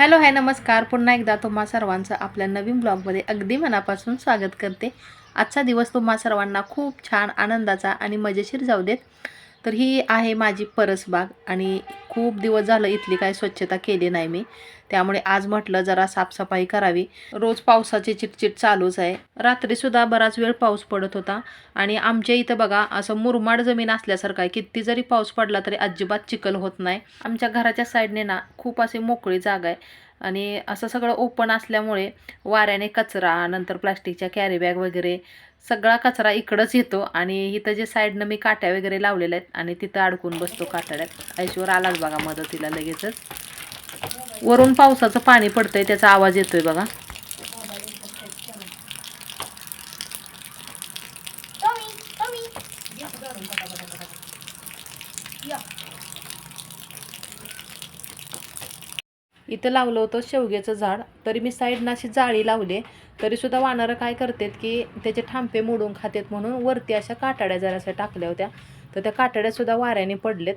Hello hi नमस्कार. पुन्हा एकदा तुम्हा सर्वांचं आपल्या नवीन ब्लॉगमध्ये अगदी मनापासून स्वागत करते. आजचा दिवस तुम्हा सर्वांना खूप छान आनंदाचा आणि मजेशीर जाऊ देत. तर ही आहे माझी परसबाग आणि खूप दिवस झालं इथली काय स्वच्छता केली नाही मी. त्यामुळे आज म्हटलं जरा साफसफाई करावी. रोज पावसाची चिटचिट चालूच आहे. रात्रीसुद्धा बराच वेळ पाऊस पडत होता आणि आमच्या इथं बघा असं मुरमाड जमीन असल्यासारखं आहे. किती जरी पाऊस पडला तरी अजिबात चिखल होत नाही. आमच्या घराच्या साईडने ना खूप अशी मोकळी जागा आहे. आणि असं सगळं ओपन असल्यामुळे वाऱ्याने कचरा नंतर प्लास्टिकच्या कॅरीबॅग वगैरे सगळा कचरा इकडंच येतो आणि इथं जे साईडनं मी काट्या वगैरे लावलेल्या आहेत आणि तिथं अडकून बसतो काटाड्यात ऐश्वर आलाच बघा मदतीला लगेचच. वरून पावसाचं पाणी पडतंय त्याचा आवाज येतोय बघा. इथं लावलं होतं शेवग्याचं झाड तरी मी साईडनं अशी जाळी लावली तरीसुद्धा वानरं काय करतात की त्याचे थांपे मोडून खातात म्हणून वरती अशा काटाड्या जराशा टाकल्या होत्या. तर त्या काटाड्यासुद्धा वाऱ्याने पडलेत.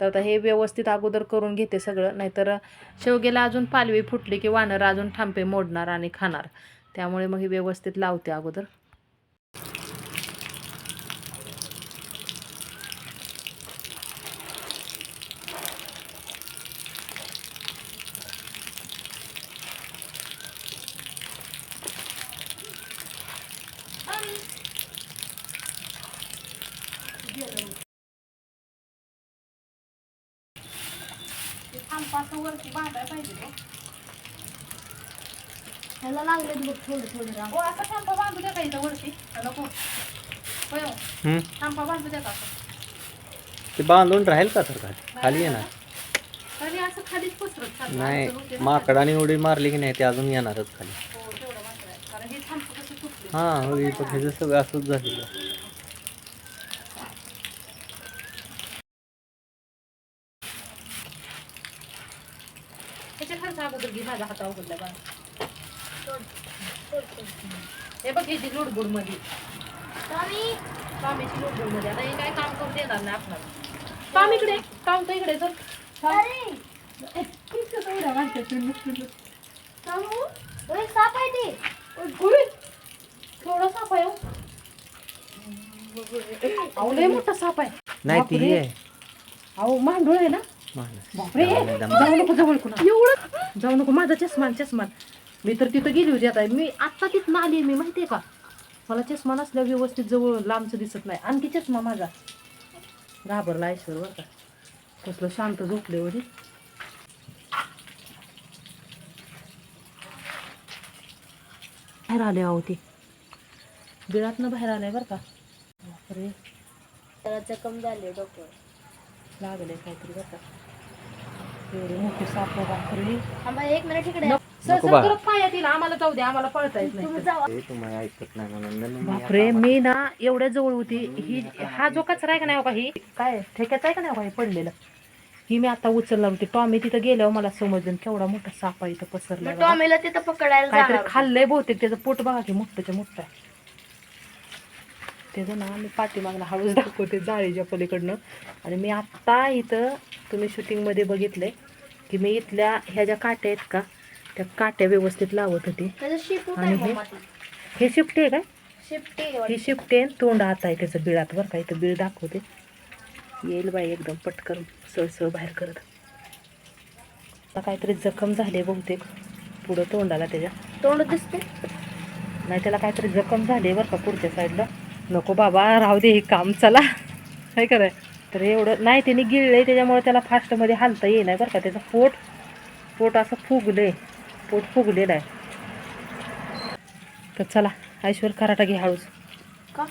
तर आता हे व्यवस्थित अगोदर करून घेते सगळं. नाहीतर शेवग्याला अजून पालवी फुटली की वानरं अजून थांपे मोडणार आणि खाणार. त्यामुळे मग हे व्यवस्थित लावते अगोदर. थोडं थोडं राम हो असं थांबा बांधू द्या का इथं वरती नको होय हो. हम्म. थांबा बांधू द्या का असं ते बांधून राहील का तर खाली खाली येणार असं खालीच पसरत चाललं. नाही असं होते ना. माकडाने उडी मारली की नाही ते अजून येणारच खाली हो, तेवढं मात्र आहे. कारण हे थांबतं कसं तुटले. हा होई पण ह्याचं सगळं असंच झालेलं ह्याच्या अगोदर घे माझा हाता उघडला बा हे बघ ह्याची लुडबुडमध्ये स्वामी. कामेची लुडबुडमध्ये आता हे काय काम करून देणार नाही आपल्याला काम इकडे काम तर इकडे साप आहे ते. थोडा साप आहे हो. मोठा साप आहे. नाही ती अहो मांडूळ आहे ना. बापरे. जाऊ नको जवळ कुणा एवढं. जाऊ नको माझा चष्मा चष्मा. मी तर तिथं गेली होती आता. मी आत्ता तिथं आली मी माहितीये का? मला चष्मा नसल्या व्यवस्थित जवळ लांबचं दिसत नाही. आणखी चष्मा माझा. घाबरला ऐश्वर बरं का. कसलं शांत झोपले होती. बाहेर आले आहो ते. बिळातनं बाहेर आलंय बरं का. बापरे. त्याला जखम झाले डॉक्टर लागले काहीतरी बरं का. एवढे मोठे साप बापरे. एक मिनिट इकडे सर नको बा. सर परत पायात येईल. आम्हाला जाऊ द्या आम्हाला पळता येत तुम्ही नाही जावा ते तुम्हाला ऐकत नाही म्हणून. म्हणून मी बापरे मी ना एवढ्या जवळ होती. ही हा जो कचरा आहे का नाही हो का ही? काय? ठेक्याचा आहे का नाही हो का हे पडलेलं? ही मी आता उचलणार होती. टॉमी तिथं गेल्यावर मला समजलं केवढा मोठा साप इथं पसरला टॉमीला तिथं पकडायला काहीतरी जाणार खाल्लंय बहुतेक. त्याचं पोट बघा की मोठ्याच्या मोठं आहे त्याचं ना मी पाठीमागला हळूच दाखवते जाळीच्या पलीकडनं. आणि मी आत्ता इथं तुम्ही शूटिंगमध्ये बघितलंय की मी इथल्या ह्या ज्या काट्या आहेत का त्या काट्या व्यवस्थित लावत होती. आणि हे? हे शिफ्ट आहे काय शिफ्टी ही शिफ्ट आहे तोंड आत आहे त्याचं बिळात बरं का इथं बिळ दाखवते. येईल बाई एकदम पटकन सळसळ बाहेर करत. आता काहीतरी जखम झाली आहे बहुतेक. पुढं तोंडाला त्याच्या. तोंड दिसते नाही त्याला काहीतरी जखम झाली आहे बरं का पुढच्या साईडला. नको बाबा राहू दे हे काम चला. काय कराय तर एवढं नाही त्याने गिळलं आहे त्याच्यामुळे त्याला फास्टमध्ये हालता येईना बरं का त्याचं पोट पोट असं फुगलं पोट फुगलेलं आहे. तर चला ऐश्वर कराटा घे हळूच. का?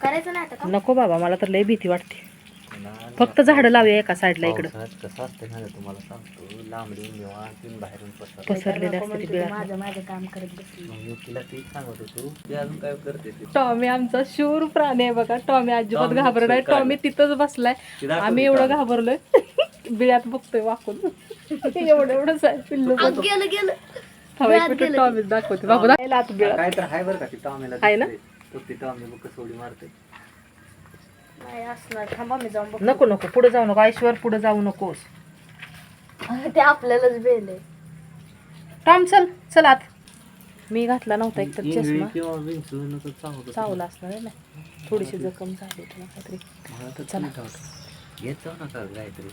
करायचं नाही आता का? नको बाबा मला तर लय भीती वाटते. ना- फक्त झाडं लावूया एका साईडला इकडं. कसं असतं ना तुम्हाला सांगतो. बाहेरून पसरत पसरलेले नको असते ते म्हणते, बिळात. माझं माझं काम करत बसली मग मी तिला तेच सांगत होतो. ते अजून काय करते ते? टॉमी आमचा शूर प्राणी आहे बघा. टॉमी अजिबात टॉमी घाबरत नाही. शूर काय? टॉमी तिथंच बसलाय. आम्ही एवढं? घाबरलोय. बिळात बघतोय वाकून. एवढं एवढंच आहे पिल्लू आ, गेलं गेलं. हवा बिळात एक गेलं. टॉमीच दाखवते. बाबू दाखवायला आत बिळात. काय तर आहे बरं का ती टॉमीला आहे ना? दिसते. तो ती टॉमी बघ कसं उडी मारते. नाही असणार थांबा मी जाऊन बघ नको नको. पुढे जाऊ नको. ऐश्वर पुढे जाऊ नकोस. ते आपल्यालाच बेले टॉम चल चल आत. मी घातला नव्हता एक तर इंगळी चष्मा. किंवा विंचू नका चावलं चावला असणार आहे ना? थोडीशी जखम झाली तुला काहीतरी. मला तर चला. घेत जाऊ नका काहीतरी.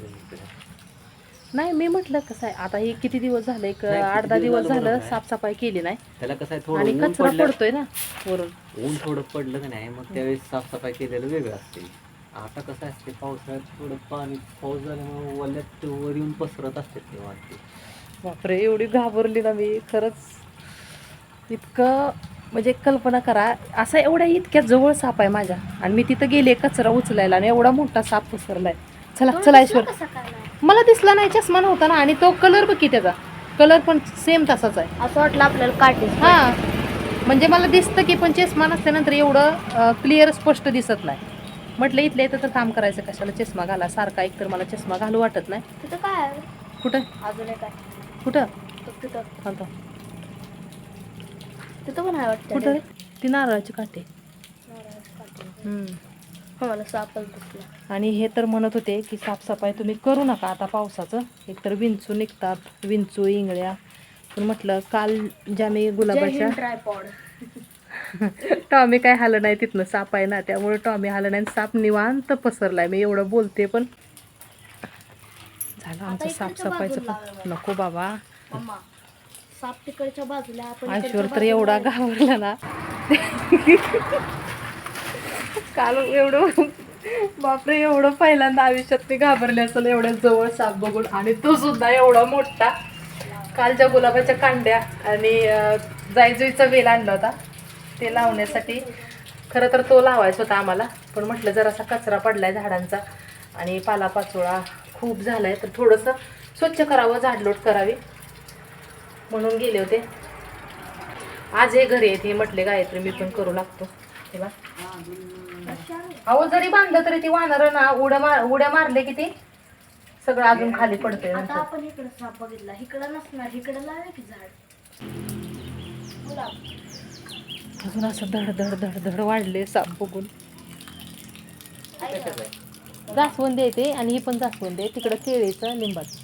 नाही मी म्हटलं कसं आहे आता हे किती दिवस झाले एक नाही, किती आठ दहा दिवस दिवस झालं झालं बरोबर आहे. साफसफाई केली नाही. त्याला कसं आहे आणि थोडं ऊन कचरा पडलं पडतोय ना वरून. ऊन थोडं पडलं का नाही मग त्यावेळेस साफसफाई केलेलं वेगळं असते. आता कसं असते पावसाळ्यात थोडं पाणी पाऊस झाल्यामुळे वल्यात वर येऊन पसरत असते ते वाटते. बापरे एवढी घाबरली ना मी खरंच. इतकं म्हणजे कल्पना करा असा एवढ्या इतक्या जवळ साप आहे माझ्या. आणि मी तिथं गेले कचरा उचलायला आणि एवढा मोठा साप पसरलाय. चला चला ऐश्वर कसं काय नाही मला दिसला नाही चष्मा नव्हता ना आणि तो कलर बघ की त्याचा. कलर पण सेम तसाच आहे. असं वाटलं आपल्याला काटे हा. म्हणजे मला दिसतं की पण चष्मा नसल्यानंतर एवढं क्लिअर स्पष्ट दिसत नाही. म्हटलं इथल्या इथं तर काम करायचं कशाला चष्मा घाला? सारखा एक तर मला चष्मा घालू वाटत नाही. तिथं काय कुठं? अजून एक आहे. कुठं? तो तिथं. थांबतो तिथं पण आहे वाटतं कुठं? ती. नारळाची काटे हम्म. मला सापच दिसला. आणि हे तर म्हणत होते की साफसफाई तुम्ही करू नका आता पावसाचं. एकतर विंचू निघतात विंचू इंगळ्या. पण म्हटलं काल ज्या मी गुलाबाच्या ट्रायपॉड टॉमी काय हालं नाही तिथनं साप आहे ना त्यामुळे टॉमी हालं नाही आणि साप निवांत पसरलाय. मी एवढं बोलते पण झालं आमचं साफसफाईचं पण. नको बाबा. मम्मा साप तिकडच्या बाजूला आपण तर एवढा. घाबरला ना. काल एवढं बापरे एवढं पहिल्यांदा आयुष्यात मी घाबरले असेल एवढ्या जवळ साप बघून. आणि तो सुद्धा एवढा मोठा. कालच्या गुलाबाच्या कांड्या आणि जायजुईचा वेल आणला होता. ते लावण्यासाठी खरं तर तो लावायचा होता आम्हाला. पण म्हटलं जरासा कचरा पडला आहे झाडांचा आणि पालापाचोळा खूप झाला आहे तर थोडंसं स्वच्छ करावं झाडलोट करावी. म्हणून गेले होते. आज हे घरी आहेत हे म्हटले गायत्री मी पण करू लागतो. तेव्हा अहो जरी बांधलं तरी ती वानर ना उड्या मार उड्या मारले की ते सगळं अजून खाली पडतंय आता. आपण इकडे साप बघितला. इकडं नसणार इकडे लावे की झाड. अजून असं धड धड धड धड वाढले साप बघून. जास्वंदी आहे ते आणि ही पण जास्वंदी आहे. तिकडं केळीचं लिंबाचं.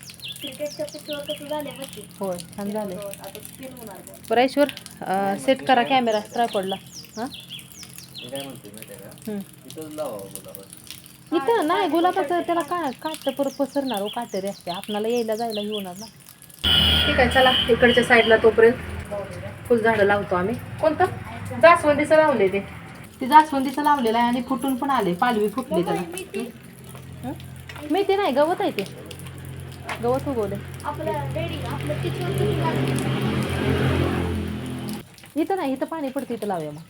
होय छान झाले. बरं ऐश्वर सेट करा कॅमेरा ट्रायपॉडला हां? मी काय म्हणते माहिती आहे का? हम्म. इथंच लावा गुलाबात इथं नाही गुलाबाचं त्याला का काट परत पसरणार हो काटेरी असते. आपणाला यायला जायला ही होणार ना. ठीक आहे चला इकडच्या साईडला तोपर्यंत फुलझाडं लावतो आम्ही. कोणतं? जास्वंदीचं लावले ते. ते जास्वंदीचं लावलेलं आहे आणि फुटून पण आले. पालवी फुटली त्याला. हं? मेथी नाही गवत आहे ते. गवत उगवले आपलं इथं नाही इथं पाणी पडतं इथं लावूया मग.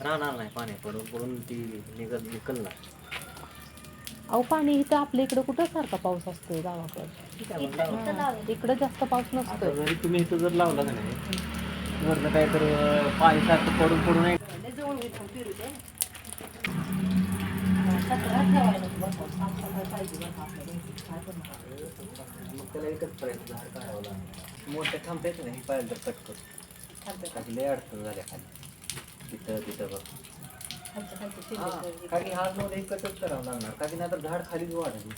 राहणार नाही पाणी पडून पडून ती निघत निकल ना अहो पाणी इथं आपल्या इकडं कुठं सारखा पाऊस असतोय गावाकडे? लावे इकडं जास्त पाऊस आता नसतोय जरी तुम्ही इथं जर लावला का नाही वरनं काय तर अं, पाणी सारखं पडून पडून एक मग त्याला एकच प्रयत्न झाड काढावं लागेल मोठे थांबते नाही पाहिलं तर कट कर काही लय अडचण झाल्या खाली. तिथं तिथं बघ. हा, कारण हाच मध्ये कटच करावं लागणार. कारण नाही तर झाड खालीच वाढेल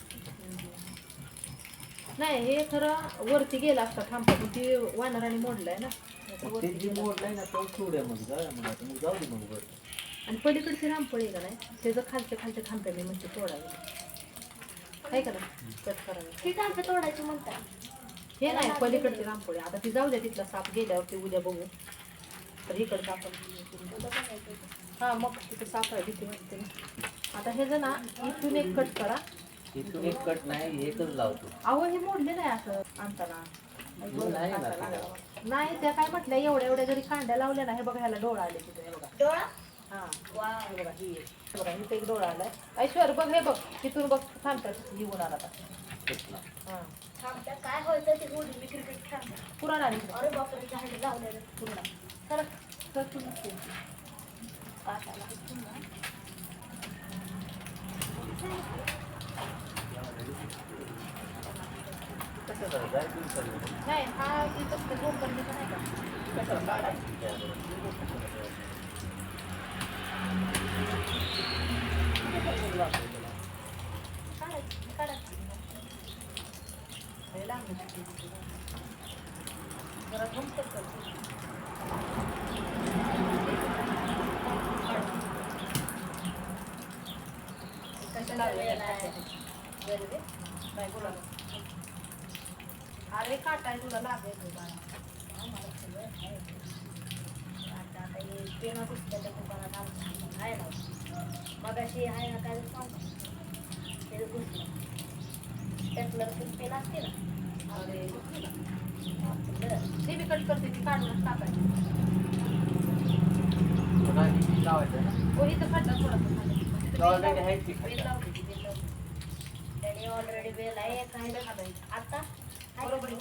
नाही हे खरं वरती गेला असता थांबा पण ती वानराने मोडलाय ना. मग ते जे मोडलंय ना तो सोड्या मग जाऊया मग आता मग जाऊ दे मग वर. आणि पलीकडची रामपळी का नाही? त्याचं खालच्या खालच्या थांबते मी म्हणजे तोडावी. काय करा कट करावी ही टांपे तोडायची म्हणतात हे नाही पलीकडची रामपळी आता ती जाऊ द्या तिथला साप गेल्यावर ते उद्या बघू. तर इकडचं आपण हां मग तिथं आहे भीती वाटते ना. आता हे जर ना इथून एक कट करा. इथून एक कट नाही एकच लावतो. अहो हे मोडले नाही असं आणताना नाही ना त्याला. नाही त्या काय म्हटल्या एवढ्या एवढ्या जरी कांड्या लावल्या ना हे बघा ह्याला डोळा आले तिथे हे बघा. डोळा? हा. हे बघा ही एक. हे बघा इथे एक डोळा आलाय. ऐश्वर बघ हे बघ तिथून बघ थांबतात लिहून आला आता. हा. काय व्हायचं ते क्रिकेट आली. अरे बापरे झाड लावलेलं. पूर्ण. चला कसं नाही हा इथं ते गोकर्णीचा नाही का? कशाला काढायचं? काढायचं काढायचं हे लांब. जरा घमकट कर. कशाला वेळ आहे? वेळ दे. नाही बोला. अरे काटाय तुला लागेल. आता हे पेनं पुस्तकाच्या दुकानात आमच्या आहे ना मगाशी आहे ना काय सांगतो ते घुसलं स्टेपलर पेन असते ना अरे. ते मी कट करते ती काढून टाकायची लावायचं ना हो इथं खड्डा थोडासा ऑलरेडी बेल आहे नाही. आता बरोबर. हे.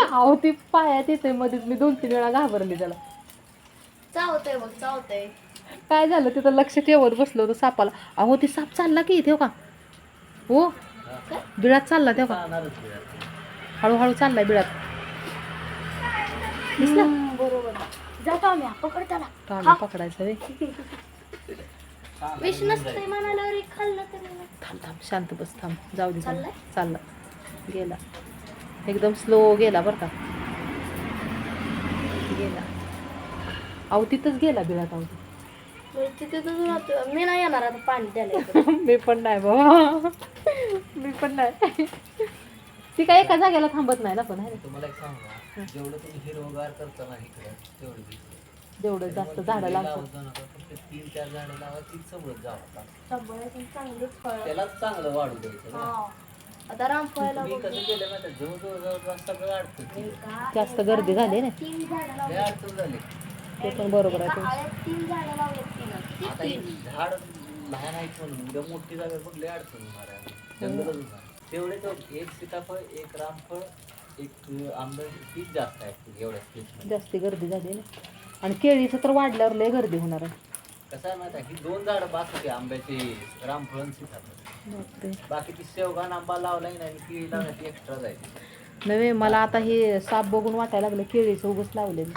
अहो ती पायात येते मध्येच मी दोन तीन वेळा घाबरली त्याला चावतंय बघ चावतंय काय झालं तिथं लक्ष ठेवत बसलो होतं सापाला अहो ती साप चालला की ठेव का हो हा. बिळात चालला ठेव का जाणारच वेळ. हळूहळू चाललाय बिळात दिसला जातो आम्ही. पकड त्याला. पकडायचं रे. विष नसतंय म्हणाला रे खाल्लं तर थांब थांब शांत बस थांब. जाऊ दे चाललाय? चालला. गेला. एकदम स्लो गेला बरं का. गेला. अहो तिथंच गेला बिळात अहो. तिथे. मी नाही येणार आता पाणी द्यायला. मी पण नाही बाबा. मी पण नाही. ती काय एका जागेला थांबत नाही ना पण है ना. तुम्हाला एक सांगू? जेवढं तुम्ही हिरवगार करता ना इकडे तेवढं दिसतं. जेवढं जास्त झाडं तुम्ही लावतात लावत जाऊ नका. फक्त तीन चार झाडं लावा ती चवळत जावा सगळ्यातून चांगलीच फळं. त्यालाच चांगलं वाढू द्यायचं ना. हा. आता रामफळाला तुम्ही बघ. कसं केलं माहिती आहे? जवळ जवळ जवळ सगळं अडचण हे केलं. का- जास्त गर्दी झाली ना तीन झाडं लय लावली. अडचण झाली ते पण बरोबर आहे एका तुमचं. आळ्यात तीन झाडं लावलेत तिनं. आता हे झाड लहान आहेत म्हणून उद्या मोठी जागा पण लय अडचण होणार आहे जंगलच होणार तेवढे तर एक सीताफळ एक रामफळ एक आंबे तीच जास्त आहे एवढ्या स्पेस जास्ती गर्दी झाली ना. आणि केळीचं तर वाढल्यावर लय गर्दी होणार आहे. कसं आहे माहिती आहे ही दोन झाडं बाकी होती आंब्याचे रामफळ आणि सीताफळ. बापरे. बाकी ती शेवगान आंबा लावलाय ना आणि केळी लावण्याची एक्स्ट्रा जायची. नव्हे मला आता हे साप बघून वाटायला लागलं केळीचं उगच लावलेलं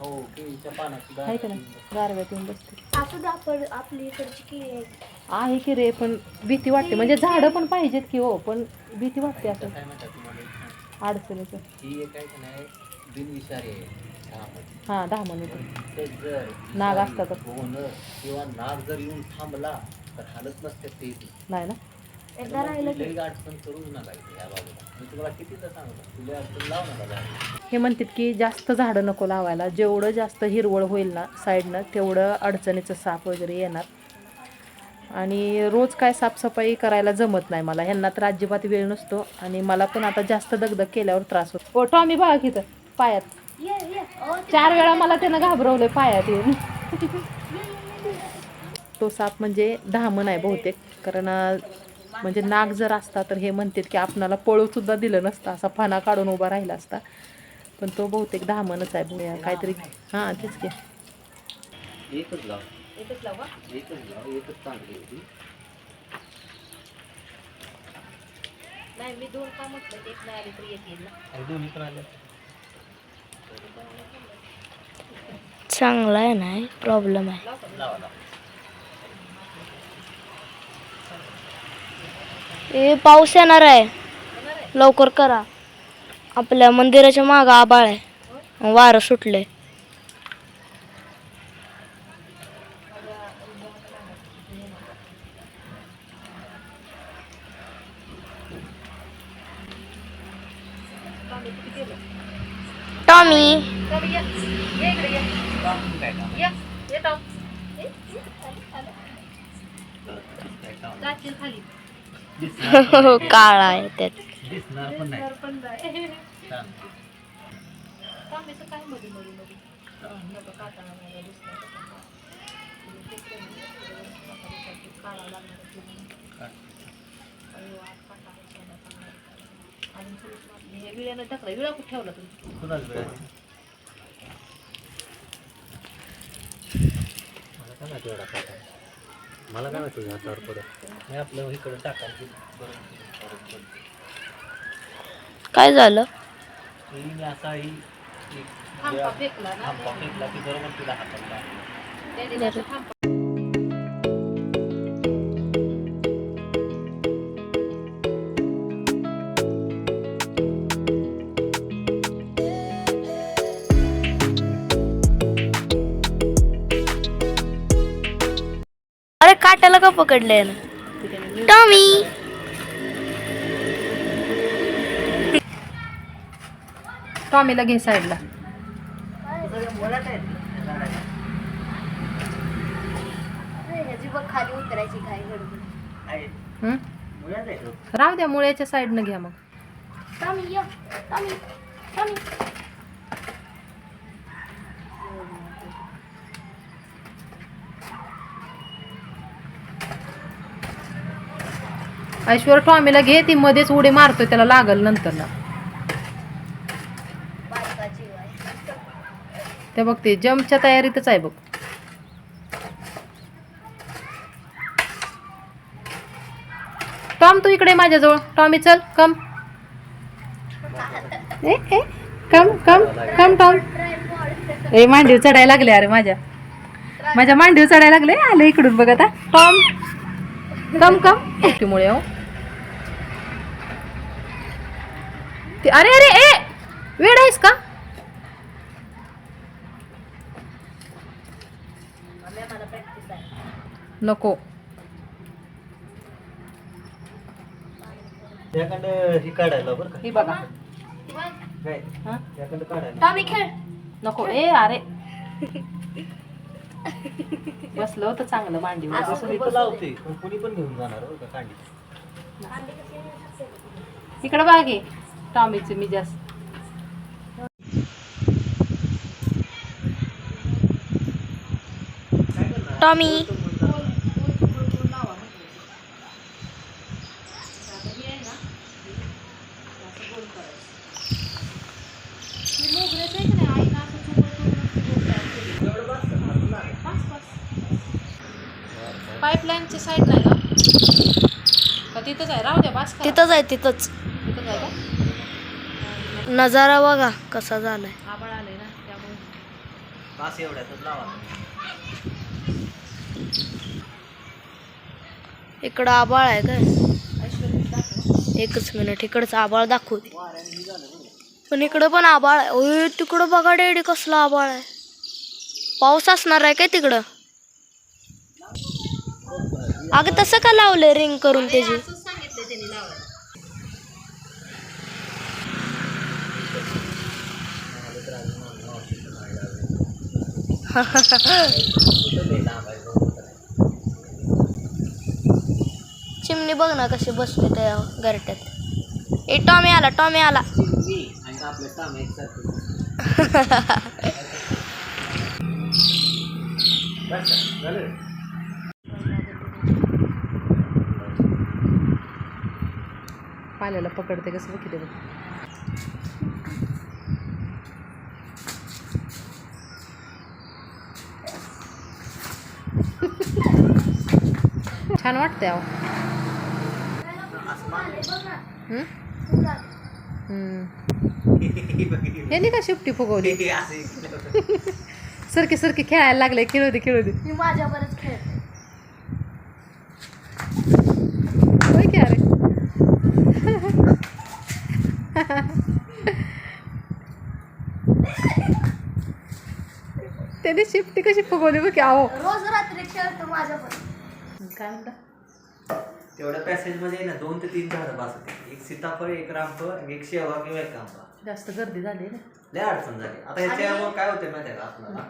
हो केळीच्या पानाची आहे का डाळ ना गारव्यात येऊन बसते. असू दे आपण आपली इकडची केळी आहे. आहे की रे पण भीती वाटते म्हणजे झाडं पण पाहिजेत की हो पण भीती वाटते असं तुम्हाला? अडचणीचं ही एक आहे की नाही बिनविषारी आहे रामाची. हां दहा ते जर नाग असतात. किंवा नाग जर येऊन थांबला तर हालत नसते ते इथे. नाही ना एकदा राहिलं की लई अडचण करूच नका इथे या बाजूला मी तुम्हाला कितीदा सांगतो तुला अडचण लाव नका झाडं. हे म्हणतात की जास्त झाडं नको लावायला जेवढं जास्त हिरवळ होईल ना साईडनं तेवढं अडचणीचं साप वगैरे येणार आणि रोज काय साफसफाई करायला जमत नाही मला. ह्यांना तर अजिबात वेळ नसतो आणि मला पण आता जास्त दगदग केल्यावर त्रास होतो. ओ टॉमी बघा की इथं पायात. चार वेळा मला त्यानं घाबरवलंय पायात येऊन. तो साप म्हणजे धामण आहे बहुतेक. कारण म्हणजे नाग जर असता तर हे म्हणतात की आपणाला पळू सुद्धा दिलं नसतं. असा फणा काढून उभा राहिला असता. पण तो बहुतेक धामणच आहे. बहुया काहीतरी हां तेच की. एकच लाव. एकच लावा एकच चांगली होती नाही मी दोन का म्हटलं एक नाही आली तरी एक येईल ना. आणि दोन्ही पण आल्या चांगला आहे नाही प्रॉब्लेम आहे. लावा लावा ए पाऊस येणार आहे. लवकर करा. आपल्या मंदिराच्या मागं आबाळ आहे. वारं सुटले टॉमी काळा आहे त्यात दिसणार छान. विळा कुठे ठेवला तुम्ही कुणाच वेळ आहे? मला काय माहिती आहे? मला काय माहिती हातावर पडत मी आपलं इकडं टाकायची काय झालं मी असा ही एक थांबा फेकला ना थांबा फेकला की बरोबर तिला हाताला लागला. का पकडलंय? ना टॉमी! टॉमीला घे साईडला? राहू द्या मुळ्याच्या साईडनं घ्या मग टॉमी ये टॉमी टॉमी ऐश्वर टॉमीला घे ती मध्येच उडी मारतोय त्याला लागल नंतर ना. ते बघ ते जम्पच्या तयारीतच आहे बघ. टॉम तू इकडे माझ्याजवळ. टॉमी चल कम. ए ए कम कम कम टॉम. ए मांडीव चढायला लागले अरे माझ्या. माझ्या मांडीव चढायला लागले आले इकडून बघ आता. टॉम. कम कम. एकटीमुळे हो. ते अरे अरे ए! वेळ आहेस का? नको. ही काढायला बरं का? ही बघा. काय? हा? काढायला. नको. ए अरे. बसलं होतं चांगलं मांडीवर. तसं मी तर लावते पण कुणी पण घेऊन जाणार बरं का कांडी इकडे बघ हे टॉमीचे मी जास्त. टॉमी. पाईपलाईनच्या साईड नाही का? तिथंच आहे? राहू द्या बास करा. तिथंच आहे तिथंच. तिथंच आहे का? नजारा बघा कसा झालाय. आबाळ आले ना त्यामुळे. तास एवढ्यातच लावा. इकडं आबाळ आहे काय? ऐश्वर्या दाखव. एकच मिनिट इकडचं आबाळ दाखवते पण इकडं पण आबाळ आहे. ओय तिकडं बघा डेडी कसलं आबाळ आहे. पाऊस असणार आहे काय तिकडं? अगं तसं का लावलंय रिंग करून त्याची? सांगितलं त्यांनी लावायला. चिमणी बघ ना कशी बसली त्या घरट्यात. ए टॉमी आला टॉमी आला. आपलं काम एकसारखं झालं पाल्याला पकडते कसं बघ किती बघ. छान वाटतंय अहो. हम्म? हम्म. यांनी का शिफ्टी फुगवली? सरकी सरकी खेळायला लागले खेळू दे खेळू दे. मी माझ्यावरच खेळते होय की अरे त्यांनी शिफ्टी कशी फुगवली बघ की अहो रोज रात्री खेळतो माझ्यावर काय म्हणता? तेवढ्या पॅसेजमध्ये ना दोन ते तीन झाडं पास होते. एक सीताफळ एक रामफळ एक शेवा किंवा एक आंबा. जास्त गर्दी झाली ना. लय अडचण झाली. आता ह्याच्यामुळे काय होते माहिती आहे का आपल्याला?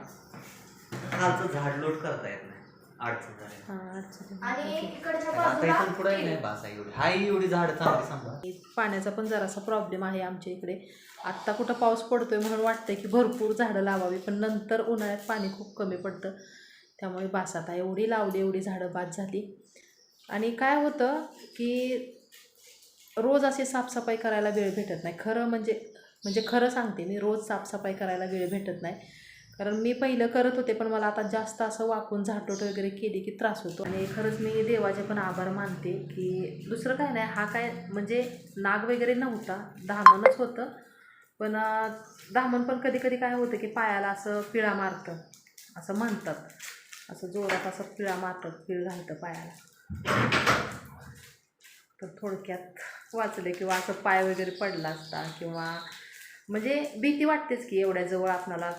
खालचं झाड लोट करता येत नाही. अडचण झाली. हा, अडचण. आणि इकडच्या आता इथून पुढे नाही बासा एवढी. हाही एवढी झाडं चांगली सांभाळ पाण्याचा पण जरासा प्रॉब्लेम आहे आमच्या इकडे. आत्ता कुठं पाऊस पडतोय म्हणून वाटतंय की भरपूर झाडं लावावी पण नंतर उन्हाळ्यात पाणी खूप कमी पडतं. त्यामुळे बास आता एवढी लावली एवढी झाडं बाद झाली. आणि काय होतं की रोज असे साफसफाई करायला वेळ भेटत नाही. खरं म्हणजे म्हणजे खरं सांगते मी रोज साफसफाई करायला वेळ भेटत नाही. कारण मी पहिलं करत होते पण मला आता जास्त असं वाकून झाटोट वगैरे केली की त्रास होतो. आणि खरंच मी देवाचे पण आभार मानते की दुसरं काय नाही हा काय म्हणजे नाग वगैरे नव्हता धामणच होतं. पण धामण पण कधी कधी काय होतं की पायाला असं पिळा मारतं असं म्हणतात. असं जोरात असं पिळा मारतात पिळ घालतं पायाला. तर थोडक्यात वाचले किंवा असं पाय वगैरे पडला असता किंवा म्हणजे भीती वाटतेच की एवढ्या जवळ आपणाला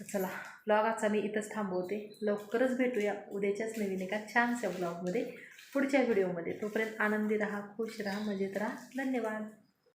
तर चला ब्लॉग आजचा मी इथंच थांबवते. लवकरच भेटूया उद्याच्याच नवीन एका छानशा ब्लॉगमध्ये पुढच्या व्हिडिओमध्ये तोपर्यंत आनंदी राहा खुश राहा मजेत राहा. धन्यवाद.